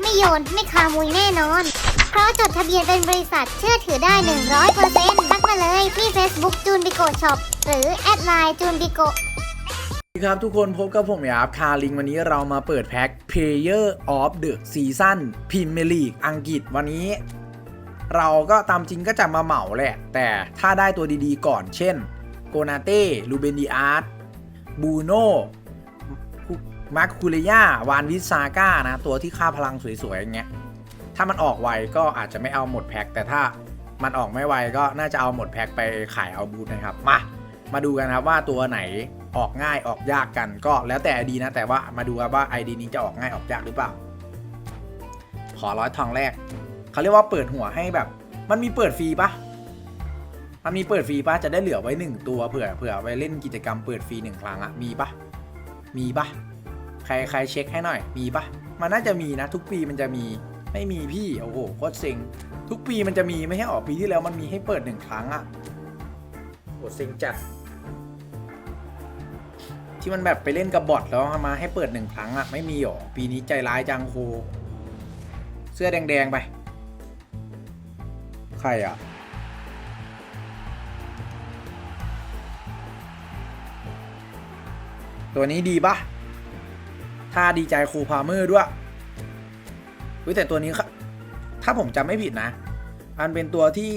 ไม่โยน ไม่คามุยแน่นอน เพราะจดทะเบียนเป็นบริษัทเชื่อถือได้ 100%ทักมาเลยที่ Facebook จูนบิโกช็อปหรือแอดไลน์จูนบิโกสวัสดีครับทุกคนพบกับผมยาบคาลิงวันนี้เรามาเปิดแพ็ค Player of the Season Premier League อังกฤษวันนี้ เราก็ตามจริงก็จะมาเหมาแหละ แต่ถ้าได้ตัวดีๆก่อนเช่น โกนาเต้ลูเบนดีอาร์ตบูโน มาร์คคูเลียวานวิซาก้านะ ตัวที่ค่าพลังสวยๆอย่างเงี้ย ถ้ามันออกไวก็อาจจะไม่เอาหมดแพ็คแต่ถ้ามันออกไม่ไวก็น่าจะเอาหมดแพ็คไปขายเอาบูธนะครับ มา มาดูกันครับว่าตัวไหนออกง่ายออกยากกันก็แล้วแต่ไอดีนะ แต่ว่ามาดูครับว่าไอดีนี้จะออกง่ายออกยากหรือเปล่า ขอร้อยทองแรก เขาเรียกว่าเปิดหัวให้แบบ มันมีเปิดฟรีปะมันมีเปิดฟรีปะจะได้เหลือไว้หนึ่งตัวเผื่อเผื่อไว้เล่นกิจกรรมเปิดฟรีหนึ่งครั้งอะมีปะมีปะ ใครใครเช็คให้หน่อย มีปะมันน่าจะมีนะ ทุกปีมันจะมี ไม่มีพี่ โอ้โหโคตรเซ็ง ทุกปีมันจะมีไม่ใช่ออกปีที่แล้วมันมีให้เปิดหนึ่งครั้งอะโหเซ็งจัด ที่มันแบบไปเล่นกับบอทแล้วเอามาให้เปิดหนึ่งครั้งอะไม่มีหรอ ปีนี้ใจร้ายจังโค เสื้อแดงๆไป ใครอะตัวนี้ดีปะ ถ้าดีใจครูพาเมอร์ด้วยเฮ้ยแต่ตัวนี้ค่ะถ้าผมจำไม่ผิดนะอันเป็นตัวที่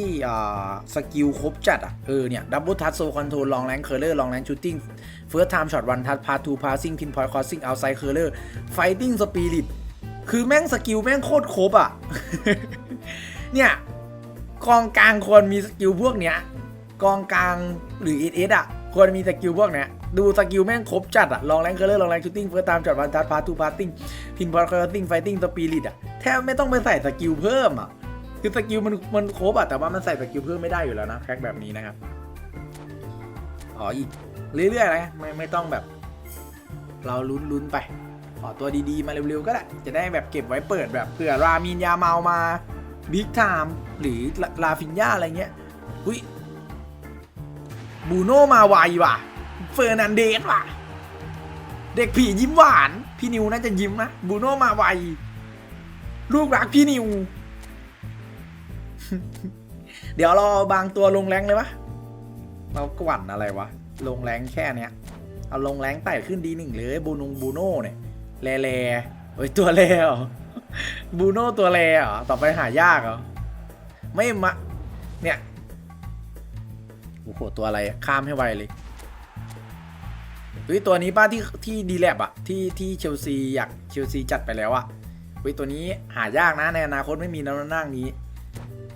สกิลครบจัดอะ เออเนี่ยดับเบิลทัชโซคอนโทรลลองแรงเคอร์เลอร์ลองแรงชูตติ้งเฟิร์สไทม์ช็อตวันทัชพาทูพาซิ่งพินพอยต์คอสซิ่งเอาไซเคอร์เลอร์ไฟติ้งสปิริตคือแม่งสกิลแม่งโคตรครบอะ เนี่ยกองกลางควรมีสกิลพวกเนี้ยกองกลางหรือเอสเอสอะควรมีสกิลพวกเนี้ย ดูสกิลแม่งครบจัดอะลองแรงเคอร์เลอร์ลองแรงชูตติ้งเฟิร์สไทม์ช็อตวันทัชพาทูพาซิ่งพินพอยต์คอสซิ่งไฟติ้งสปิริตอะแทบไม่ต้องไปใส่สกิลเพิ่มอะคือสกิลมันมันครบอะแต่ว่ามันใส่สกิลเพิ่มไม่ได้อยู่แล้วนะแพ็คแบบนี้นะครับอ๋ออีกเรื่อยๆนะไม่ไม่ต้องแบบ เราลุ้นลุ้นไปขอตัวดีๆ มาเร็วๆก็ได้ จะได้แบบเก็บไว้เปิดแบบเผื่อรามินยาเมามาบิ๊กไทม์หรือลาลาฟินยาอะไรเงี้ย อุ้ยบูโน่มาไวว่ะ เฟอร์นันเดสว่ะ เด็กผียิ้มหวาน พี่นิวน่าจะยิ้มนะบูโนมาไวลูกรักพี่นิว เดี๋ยวเราเอบางตัวลงแรงเลยวะเรากวั่นอะไรวะ ลงแรงแค่เนี้ย เอาลงแรงไต่ขึ้นดีหนึ่งเลยบูนงบูโน่เนี่ยแลแลเฮ้ยตัวแลเหรอบูโน่ตัวแลเหรอต่อไปหายากเหรอ ไม่มาเนี่ยโอ้โหตัวอะไรข้ามให้ไวเลย เฮ้ยตัวนี้ป้าที่ที่ดีแลบอะที่ที่เชลซีอยากเชลซีจัดไปแล้วอะเฮ้ยตัวนี้หายากนะในอนาคตไม่มีน้ำนั่งนี้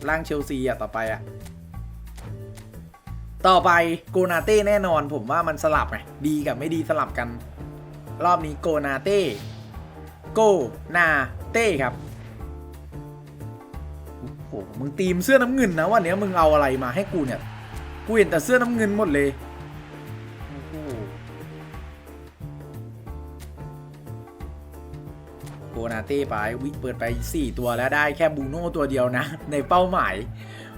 ร่างเชลซีอะต่อไปอะต่อไปโกนาเต้แน่นอนผมว่ามันสลับไงดีกับไม่ดีสลับกัน รอบนี้โกนาเต้โกนาเต้ครับโอ้โหมึงตีมเสื้อน้ำเงินนะวันนี้มึงเอาอะไรมาให้กูเนี่ยกูเห็นแต่เสื้อน้ำเงินหมดเลย นาเต้ไปวิเปิดไป 4 ตัวแล้วได้แค่บูโน่ตัวเดียวนะ ในเป้าหมาย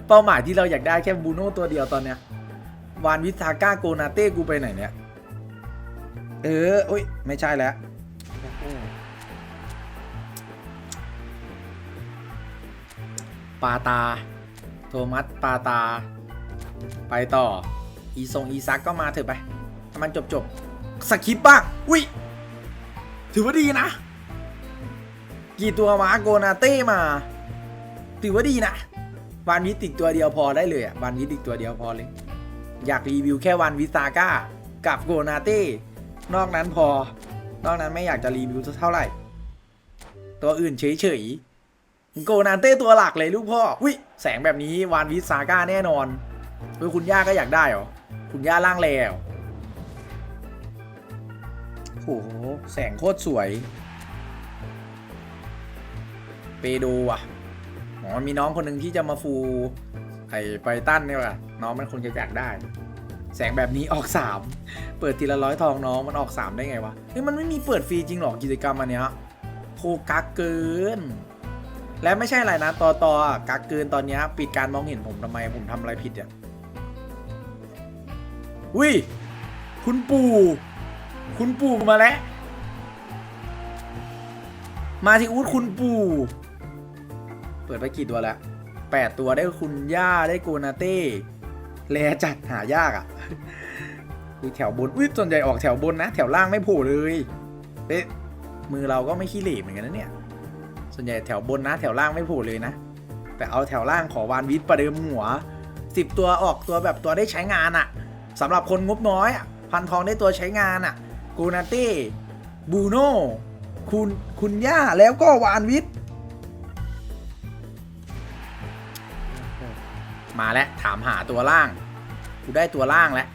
เป้าหมายที่เราอยากได้แค่บูโน่ตัวเดียวตอนเนี้ยวานวิทาก้าโกนาเต้กูไปไหนเนี่ย เออโอ้ยไม่ใช่แล้วปาตา โทมัสปาตา ไปต่อ อีทรงอีซักก็มาเถอะไปมันจบจบสคริปบ้าง อุ้ยถือว่าดีนะ กี่ตัวมาโกนาเต้มาถือว่าดีนะวานวิติกตัวเดียวพอได้เลยอะวานวิติกตัวเดียวพอเลย อยากรีวิวแค่วานวิซาก้ากับโกนาเต้นอกนั้นพอ นอกนั้นไม่อยากจะรีวิวเท่าไหร่ ตัวอื่นเฉยๆโกนาเต้ตัวหลักเลยลูกพ่ออุ้ยแสงแบบนี้วานวิซาก้าแน่นอนเฮ้ยคุณย่าก็อยากได้เหรอคุณย่าล่างแล้วโอ้โหแสงโคตรสวย เปโดอะอ๋อมีน้องคนหนึ่งที่จะมาฟูไอ้ไปตันเนี่ยว่ะน้องมันคงจะอยากได้ แสงแบบนี้ออกสามเปิดทีละร้อยทองน้องมันออกสามได้ไงวะเฮ้ยมันไม่มีเปิดฟรีจริงหรอกิจกรรมอันเนี้ยโคกักเกิน และไม่ใช่อะไรนะต่อต่อกักเกินตอนนี้ปิดการมองเห็นผมทำไมผมทำอะไรผิดอะอุ้ยคุณปู่ คุณปู่มาแล้ว มาที่อูดคุณปู่ เปิดไปกี่ตัวแล้วแปดตัวได้คุณย่าได้โกนาเต้แลจัดหายากอะ่ะอุ้ยแถวบนอุ้ยส่วนใหญ่ออกแถวบนนะ แถวล่างไม่โผล่เลยเอ๊ะมือเราก็ไม่ขี้เหร่เหมือนกันนะเนี่ย ส่วนใหญ่แถวบนนะ แถวล่างไม่โผล่เลยนะ แต่เอาแถวล่างขอวานวิทประเดิมหัวสิบตัวออกตัวแบบตัวได้ใช้งานอะ่ะสำหรับคนงบน้อยอะพันทองได้ตัวใช้งานอะ่ะโกนาเต้บูโน่คุณคุณย่าแล้วก็วานวิท มาแล้วถามหาตัวล่าง กูได้ตัวล่างแล้ว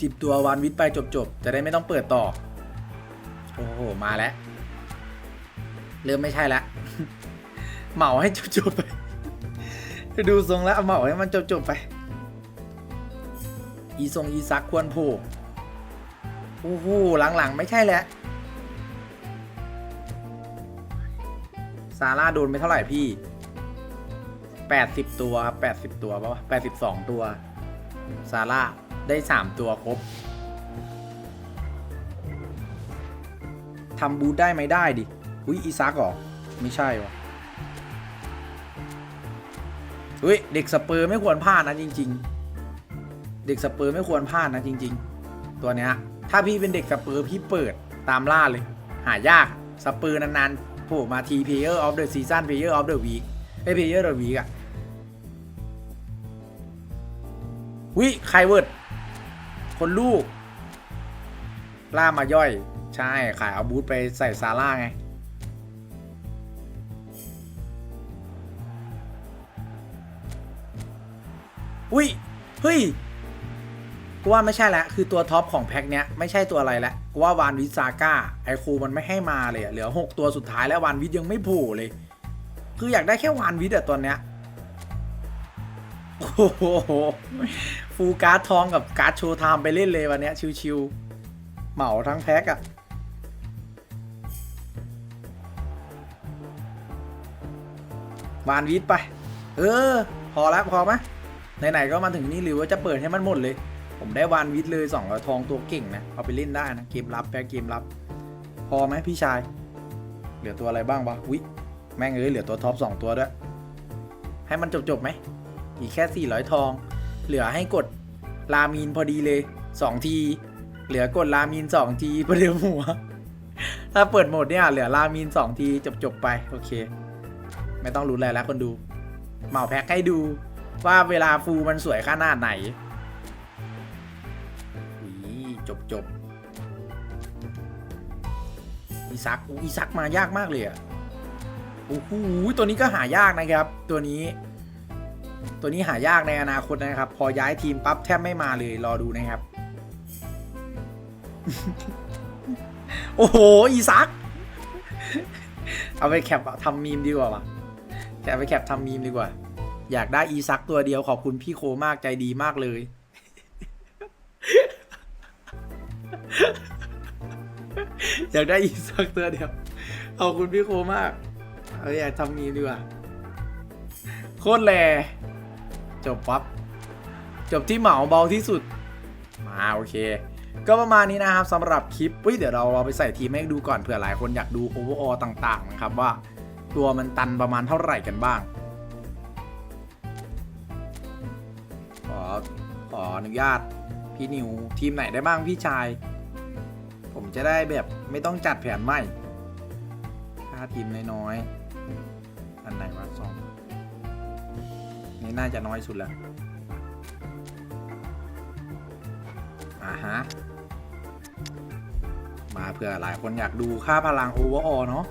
สิบตัววันวิทย์ไปจบๆจะได้ไม่ต้องเปิดต่อ โอ้โห มาแล้ว เริ่มไม่ใช่แล้วเหมาให้จบๆไปดูทรงแล้วเอาเหมาให้มันจบๆไป อีทรงอีซักควรโผล่โอ้โหหลังๆ ไม่ใช่แล้ว ซาร่าโดนไปเท่าไหร่พี่แปดสิบตัวครับแปดสิบตัวป่าวแปดสิบสองตัว ซาร่าได้สามตัวครบทำบูทได้ไหมได้ดิ อุ้ยอีซักหรอ ไม่ใช่วะอุ้ยเด็กสเปอร์ไม่ควรพลาดนะจริง ๆ เด็กสเปอร์ไม่ควรพลาดนะจริง ๆ ตัวเนี้ยถ้าพี่เป็นเด็กสเปอร์พี่เปิดตามล่าเลย หายากสเปอร์นานๆ ผล่มาที Player of the Season Player of the Week ไอ้ Player of the Week อะวิใครเวิร์ดคนลูก ล่ามาย่อย ใช่ ขายเอาบูธไปใส่ซาร่าไง อุ้ย เฮ้ย กูว่าไม่ใช่แล้วคือตัวท็อปของแพ็คเนี้ยไม่ใช่ตัวอะไรแล้วกูว่าวานวิซาก้าไอคูมันไม่ให้มาเลยเหลือ 6 ตัวสุดท้ายแล้ววานวิทยังไม่โผล่เลย คืออยากได้แค่วานวิทอะตอนเนี้ยโอ้โหฟูการ์ดทองกับการ์ดโชว์ไทม์ไปเล่นเลยวันเนี้ยชิวๆเหมาทั้งแพ็คอะวานวิทไป เออ พอแล้วพอไหมไหนๆก็มาถึงนี่หรือว่าจะเปิดให้มันหมดเลย ผมได้วานวิทเลยสองร้อยทองตัวเก่งนะ เอาไปเล่นได้นะ เกมรับแพ็คเกมรับ พอไหมพี่ชาย เหลือตัวอะไรบ้างวะวิแม่งเอ้ยเหลือตัวท็อปสองตัวด้วย ให้มันจบๆไหมอีกแค่ 400 ทอง เหลือให้กดลามีนพอดีเลย 2 ที เหลือกดลามีน 2 ทีประเดิมหัว ถ้าเปิดโหมดเนี่ยเหลือลามีน 2 ทีจบๆไป โอเค ไม่ต้องรู้อะไรแล้วคนดู เหมาแพ็คให้ดูว่าเวลาฟูมันสวยขนาดไหน จบจบอีซักอุ๊ยอีซักมายากมากเลยอะโอ้โหตัวนี้ก็หายากนะครับ ตัวนี้ ตัวนี้หายากในอนาคตนะครับ พอย้ายทีมปั๊บแทบไม่มาเลยรอดูนะครับ โอ้โห อีซัก เอาไปแคปอะทำมีมดีกว่าวะแคปไปแคปทำมีมดีกว่า อยากได้อีซักตัวเดียวขอบคุณพี่โคมากใจดีมากเลย อยากได้อีซักตัวเดียวขอบคุณพี่โคมากเอาอยากทำมีมดีกว่า โคตรแลจบปั๊บ จบที่เหมาเบาที่สุด มาโอเค ก็ประมาณนี้นะครับสำหรับคลิปเดี๋ยวเราเอาไปใส่ทีมให้ดูก่อนเผื่อหลายคนอยากดูโอเวอร์ออต่างๆนะครับว่า ตัวมันตันประมาณเท่าไหร่กันบ้าง ขอขออนุญาตพี่นิวทีมไหนได้บ้างพี่ชาย ผมจะได้แบบไม่ต้องจัดแผนใหม่ค่าทีมน้อยๆ อันไหนวะสองนี่น่าจะน้อยสุดแล้วอ่าฮะ มาเผื่อหลายคนอยากดูค่าพลังโอเวอร์ออเนาะ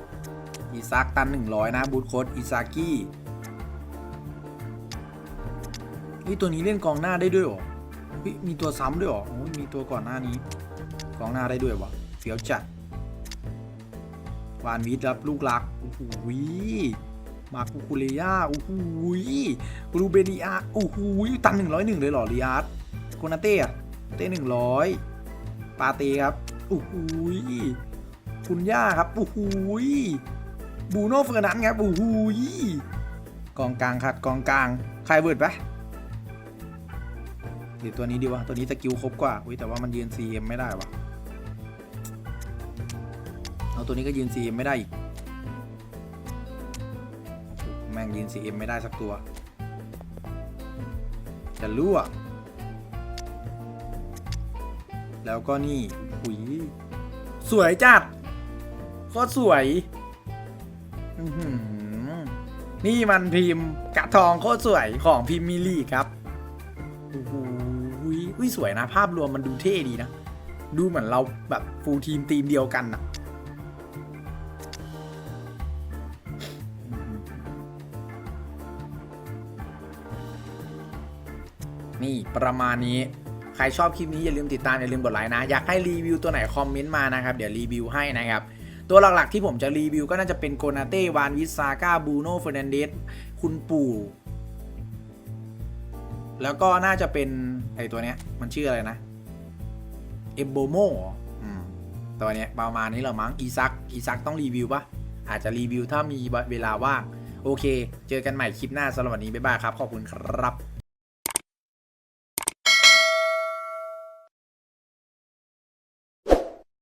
อีซักตัน 100 นะบูทโคดอิซากินี่ตัวนี้เล่นกองหน้าได้ด้วยหรอ เฮ้ยมีตัวซ้ำด้วยเหรอโอ้ยมีตัวก่อนหน้านี้กองหน้าได้ด้วยวะเฟี้ยวจัดวานวิทรับลูกรักโอ้โหมาคูคูเลียโอ้โหบรูเบเนียโอ้โหตันหนึ่งร้อยหนึ่งเลยเหรอลีอาร์ตโคนาเต้เต้หนึ่งร้อยปาเต้ครับโอ้โหคุณย่าครับโอ้โหบูโน่เฟอร์นันด์ครับโอ้โหกองกลางครับกองกลางใครเวิร์ดปะ หรือตัวนี้ดีวะ ตัวนี้สกิลครบกว่าอุ้ยแต่ว่ามันยืน CM ไม่ได้วะเอาตัวนี้ก็ยืน CM ไม่ได้อีก แม่งยืน CM ไม่ได้สักตัว จะรั่ว แล้วก็นี่หุยสวยจัดโคตรสวย นี่มันพิมพ์กระทองโคตรสวยของพิมพ์มิลลี่ครับ อุ้ยสวยนะ ภาพรวมมันดูเท่ดีนะ ดูเหมือนเราแบบฟูลทีมทีมเดียวกันอะนี่ประมาณนี้ ใครชอบคลิปนี้อย่าลืมติดตาม อย่าลืมกดไลค์นะ อยากให้รีวิวตัวไหนคอมเมนต์มานะครับ เดี๋ยวรีวิวให้นะครับ ตัวหลักๆที่ผมจะรีวิวก็น่าจะเป็นโกนาเต้ วานวิสซาก้า บูโน่เฟอร์นันเดสคุณปู่ แล้วก็น่าจะเป็นไอตัวเนี้ย มันชื่ออะไรนะ เอมโบโมอืมตัวเนี้ยประมาณนี้เหรอมั้งอีซักอีซักต้องรีวิวปะอาจจะรีวิวถ้ามีเวลาว่าง โอเค เจอกันใหม่คลิปหน้าสำหรับวันนี้ บ๊ายบายครับ ขอบคุณครับ